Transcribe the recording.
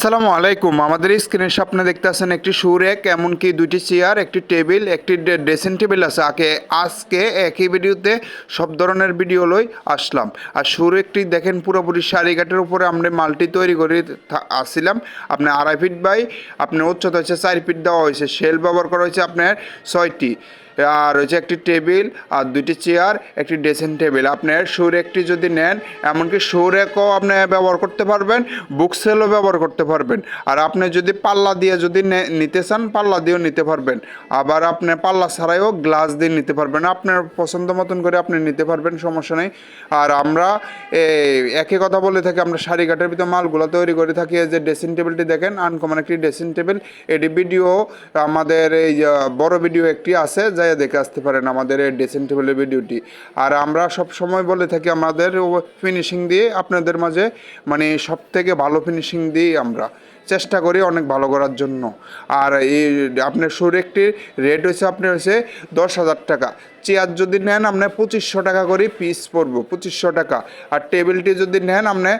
আসসালামু আলাইকুম। আমাদের স্ক্রিনের সামনে দেখতে আছেন একটি শু র্যাক এমনকি দুটি চেয়ার, একটি টেবিল, একটি ড্রেসিং টেবিল আছে। আগে, আজকে একই ভিডিওতে সব ধরনের ভিডিও লই আসলাম। আর শু র্যাকটি দেখেন পুরোপুরি সারিঘাটের উপরে আমরা মাল্টি তৈরি করে আসছিলাম। আপনার আড়াই ফিট বাই আপনার উচ্চতা হচ্ছে চার ফিট দেওয়া হয়েছে শেল ব্যবহার করা হয়েছে আপনার ছয়টি। আর হচ্ছে একটি টেবিল আর দুইটি চেয়ার, একটি ড্রেসিং টেবিল। আপনার শোর একটি যদি নেন, এমনকি শোর একও আপনি ব্যবহার করতে পারবেন বুক সেলও ব্যবহার করতে পারবেন। আর আপনি যদি পাল্লা দিয়ে যদি নিতে চান, পাল্লা দিয়েও নিতে পারবেন। আবার আপনি পাল্লা ছাড়াইও গ্লাস দিয়ে নিতে পারবেন। আপনার পছন্দ মতন করে আপনি নিতে পারবেন, সমস্যা নেই। আর আমরা একই কথা বলে থাকি, আমরা শাড়িঘাটের ভিতর মালগুলো তৈরি করে থাকি। যে ড্রেসিং টেবিলটি দেখেন, আনকমন একটি ড্রেসিং টেবিল। এটি ভিডিও, আমাদের এই বড় ভিডিও একটি আছে যাই দেখে আসতে পারেন আমাদের এই ড্রেসিং ভিডিওটি আর আমরা সব সময় বলে থাকি আমাদের ফিনিশিং দিয়ে আপনাদের মাঝে মানে সব থেকে ভালো ফিনিশিং দিই আমরা। চেষ্টা করি অনেক ভালো করার জন্য। আর এই আপনার সুর একটি রেট হচ্ছে আপনার হচ্ছে দশ হাজার টাকা। চেয়ার যদি নেন আপনার পঁচিশশো টাকা করে পিস পড়ব পঁচিশশো টাকা। আর টেবিলটি যদি নেন, আপনি